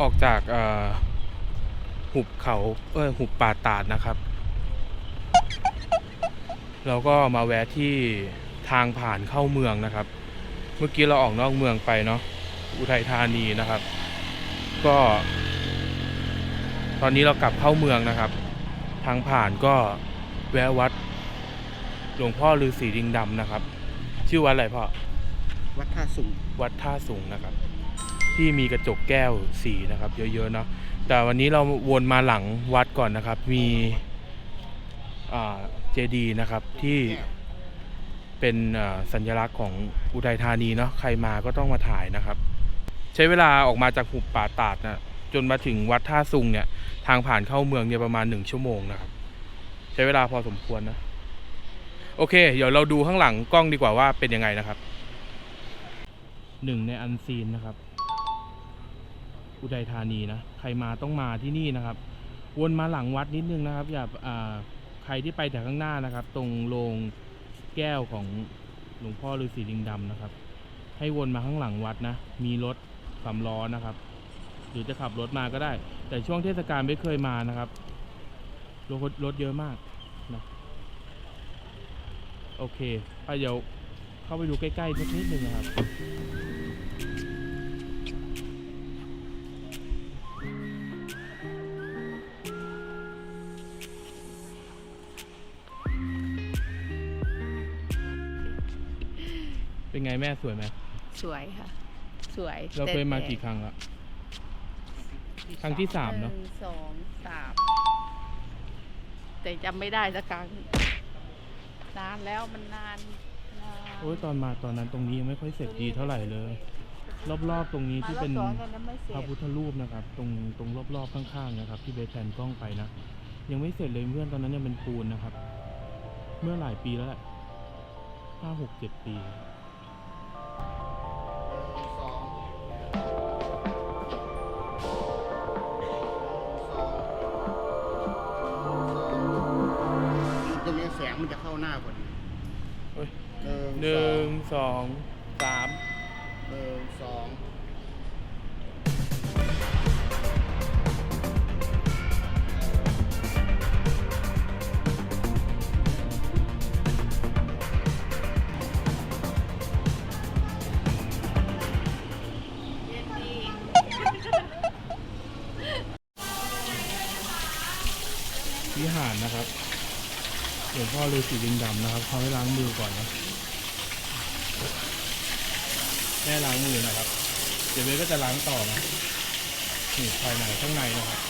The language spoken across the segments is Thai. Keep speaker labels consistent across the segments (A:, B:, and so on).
A: ออกจากเอ่อหุบเขาเออหุบป่าตาดนะครับ เราก็มาแวะที่ทางผ่านเข้าเมืองนะครับ เมื่อกี้เราออกนอกเมืองไปเนาะอุทัยธานีนะครับ ก็ ตอนนี้เรากลับเข้าเมืองนะครับ ทางผ่านก็แวะวัดหลวงพ่อฤาษีลิงดำนะครับ ชื่อวัดอะไรพ่อ
B: วัดท่าสุง
A: วัดท่าสูงนะครับ ที่มีกระจกแก้วสีนะครับเยอะๆเนาะแต่วันนี้เราวนมาหลังวัดก่อนนะครับ มีเจดีนะครับที่เป็นสัญลักษณ์ของอุทัยธานีเนาะใครมาก็ต้องมาถ่ายนะครับ ใช้เวลาออกมาจากหุบป่าตาดนะจนมาถึงวัดท่าซุงเนี่ยทางผ่านเข้าเมืองเนี่ยประมาณหนึ่งชั่วโมงนะครับ ใช้เวลาพอสมควรนะ โอเค เดี๋ยวเราดูข้างหลังกล้องดีกว่าว่าเป็นยังไงนะครับหนึ่งในอันซีนนะครับ อุทัยธานีนะใครมาต้องมาที่นี่นะครับ วนมาหลังวัดนิดนึงนะครับ อย่าใครที่ไปแต่ข้างหน้านะครับ ตรงโรงแก้วของหลวงพ่อฤาษีลิงดำนะครับ ให้วนมาข้างหลังวัดนะ มีรถสำล้อนะครับหรือจะขับรถมาก็ได้ แต่ช่วงเทศกาลไม่เคยมานะครับรถรถเยอะมากนะโอเคไปเดี๋ยวเข้าไปดูใกล้ๆสักนิดหนึ่งนะครับ เป็นไงแม่สวยไหม
C: สวยค่ะ สวย
A: เราเคยมา
C: แต่
A: กี่ครั้งละครั้งที่สาม
C: ห
A: เนาะ
C: นึ่งสองสามแต่จำไม่ได้สักครั้งนานแล้วมันนานนาน
A: โอ้ยตอนมาตอนนั้นตรงนี้ยังไม่ค่อยเสร็จดีเท่าไหร่เลย รอบๆตรงนี้ที่เป็น
C: มารอบสองยังไม่เส
A: พ
C: ร็
A: ระ
C: จ
A: พุทธรูปนะครับ ตรงตรงรอบๆข้างๆนะครับ ที่เบสแทนกล้องไปนะยังไม่เสร็จเลยเพื่อนตอนนั้นยังเป็นปูนนะครับ เมื่อหลายปีแล้วแหละห้าหกเจ็ดปี
B: หนึ่ง
A: หนึ่งสองสาม
B: หนึ่งสอง
A: วิหารนะครับหลวงพ่อฤาษีลิงดำนะครับเขาให้ล้างมือก่อนนะ แม่ล้างมือนะครับ เดี๋ยวเบสก็จะล้างต่อนะนี่ภายในข้างในนะครับ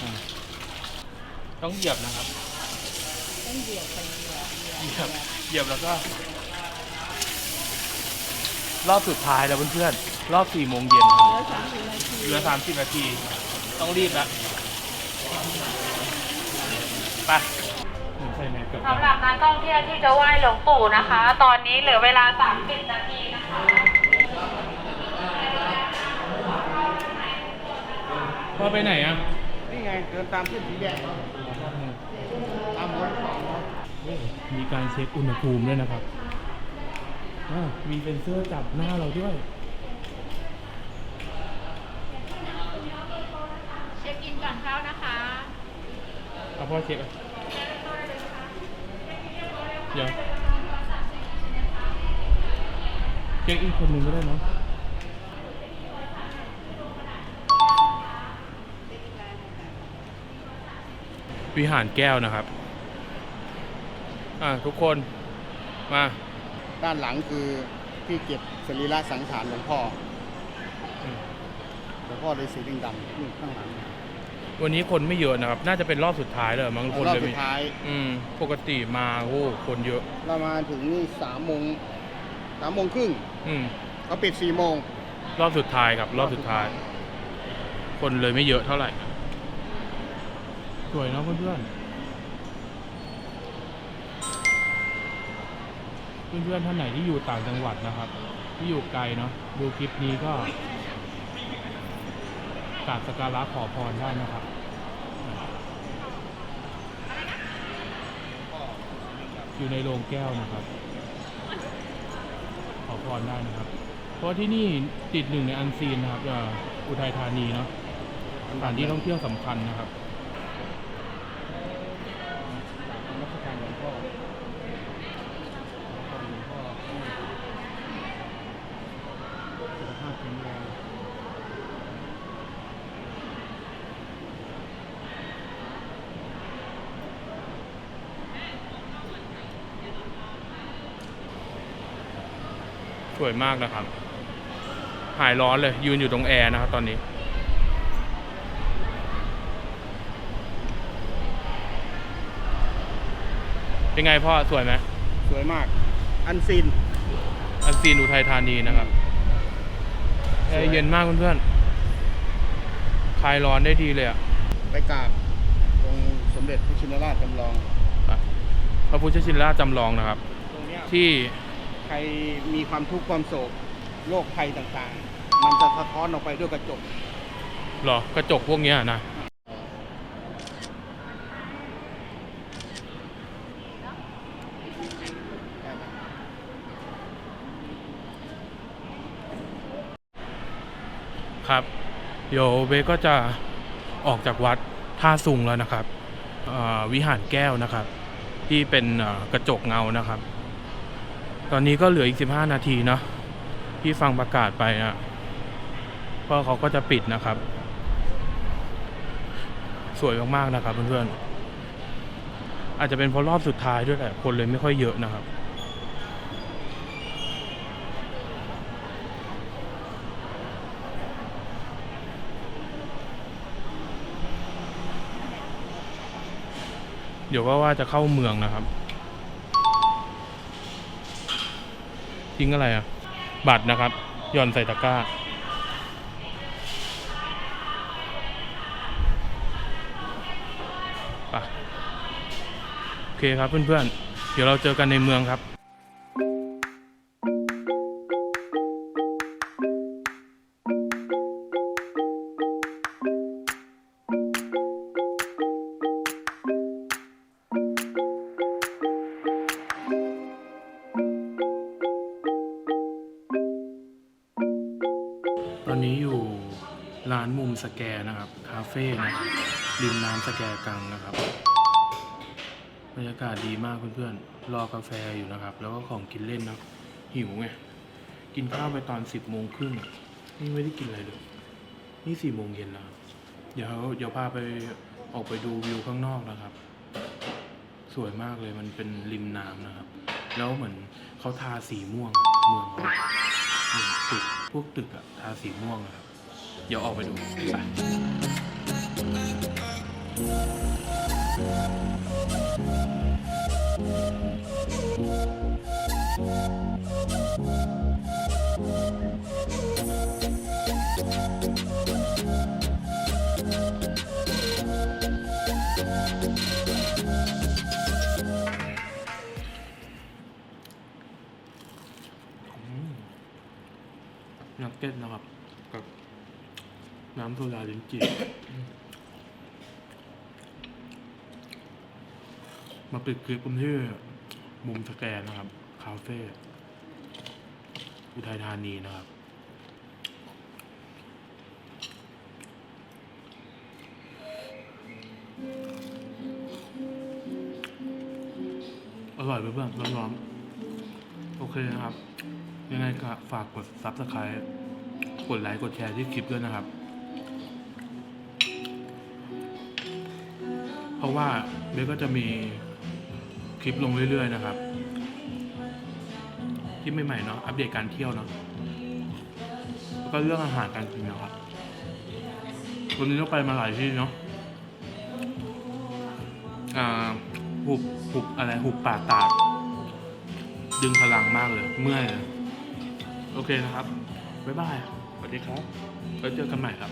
A: อ่าต้องเหยียบนะครับ
C: ต้องเหยียบไปเหยียบเหยียบ
A: เหยียบเหยียบแล้วก็ รอบสุดท้ายแล้วเพื่อนๆ รอบสี่โมงเย็นครับ
C: แล้วสามสิบนาที
A: เหลือสามสิบนาที ต้องรีบแล้วไปหนูใส่แมสเกับ
D: สำหรับนักท่องเที่ยวที่จะไหว้หลวงปู่นะคะ ตอนนี้เหลือเวลา 30 นาทีนะคะ
A: พ่อไปไหนอะ
B: นี่ไงเดินตามเส้นสีแดงตามวนของ
A: มีการเช็คอุณหภูมิด้วยนะครับอ่ามีเป็นเสื้อร์จับหน้าเราด้วย
D: เช็คอินก่อนเข้านะคะ
A: เอาพ่อเช็คอะ เดี๋ยวเช็คอีกคนหนึ่งก็ได้เนาะวิหารแก้วนะครับ อ่าทุกคนมา
B: ด้านหลังคือที่เก็บสรีระสังขารหลวงพ่อหลวงพ่อฤาษีลิงดำนี่ข้างหลัง
A: วันนี้คนไม่เยอะนะครับ น่าจะเป็นรอบสุดท้ายเลยมั้งคน
B: รอบ
A: เลย
B: สุ
A: ไม่
B: ดท้าย
A: อืม ปกติมาโอ้คนเยอะ
B: เรามาถึงนี่สามโมงสามโมงครึ่ง
A: อืม
B: เขาปิดสี่โมง
A: รอบสุดท้ายครับ รอบสุดท้าย คนเลยไม่เยอะเท่าไหร่สวยเนาะเพื่อนๆเพื่อนๆท่านไหนที่อยู่ต่างจังหวัดนะครับ ที่อยู่ไกลเนาะดูคลิปนี้ก็ กราบสักการะขอพรได้นะครับอยู่ในโรงแก้วนะครับ ขอพรได้นะครับ เพราะที่นี่ติดหนึ่งในอันซีนนะครับอุทัยธานีเนาะสถานที่ท่องเที่ยวสำคัญนะครับ
B: รัชกาลหลวงพ่อหลวงพ่อสุขภาพแข็งแรง
A: สวยมากนะครับ หายร้อนเลย ยืนอยู่ตรงแอร์นะครับตอนนี้ เป็นไงพ่อสวยไหม
B: สวยมาก อันซีน
A: อันซีนอุทัยธานีนะครับแอร์เย็นมากเพื่อนๆคลายร้อนได้ดีเลยอะ
B: ไปกราบองค์สมเด็จพระชินราชจำลอง
A: อะพระพุทธชินราชจำลองนะครับ
B: ตรงเนี้ย
A: ที่
B: ใครมีความทุกข์ความโศกโรคภัยต่างๆ มันจะสะท้อนออกไปด้วยกระจก
A: หรอกระจกพวกเนี้ยนะครับ เดี๋ยวเบก็จะออกจากวัดท่าสุงแล้วนะครับวิหารแก้วนะครับ ที่เป็นกระจกเงานะครับ ตอนนี้ก็เหลืออีก 15 นาทีเนาะที่ฟังประกาศไปอะเพราะเขาก็จะปิดนะครับ สวยมากๆนะครับเพื่อนๆ อาจจะเป็นเพราะรอบสุดท้ายด้วยแหละ คนเลยไม่ค่อยเยอะนะครับ เดี๋ยวก็ว่าจะเข้าเมืองนะครับ ทิ้งอะไรอะ บัตรนะครับหย่อนใส่ตะกร้าไปโอเคครับเพื่อนๆ เดี๋ยวเราเจอกันในเมืองครับ ร้านมุมสแกรนะครับ คาเฟ่นะครับริมน้ำสแกรกังนะครับ บรรยากาศดีมากเพื่อนๆ รอกาแฟอยู่นะครับ แล้วก็ของกินเล่นนะหิวไง กินข้าวไปตอนสิบโมงครึ่งนี่ไม่ได้กินอะไรเลย นี่สี่โมงเย็นแล้วเดี๋ยวเดี๋ยวพาไปออกไปดูวิวข้างนอกนะครับ สวยมากเลยมันเป็นริมน้ำนะครับ แล้วเหมือนเขาทาสีม่วงเมืองเขาตึกพวกตึกอะทาสีม่วงอะครับ เดี๋ยวออกไปดูไปนักเก็ตนะครับ น้ำโซดาลิ้นจี่มาปิดคลิปกันที่มุมสแกนนะครับ คาเฟ่อุทัยธานีนะครับ อร่อยเพื่อนๆร้อนๆโอเคนะครับ ยังไงก็ฝากกด subscribe กดไลค์ กดแชร์ที่คลิปด้วยนะครับ เพราะว่าเบสก็จะมีคลิปลงเรื่อยๆนะครับที่ใหม่ๆเนาะอัปเดตการเที่ยวเนาะแล้วก็เรื่องอาหารการกินนะครับวันนี้เราไปมาหลายที่เนาะอ่าหุบหุบอะไรหุบป่าตาด ดึงพลังมากเลย เมื่อยเลยโอเคนะครับ บ๊ายบาย สวัสดีครับ แล้วเจอกันใหม่ครับ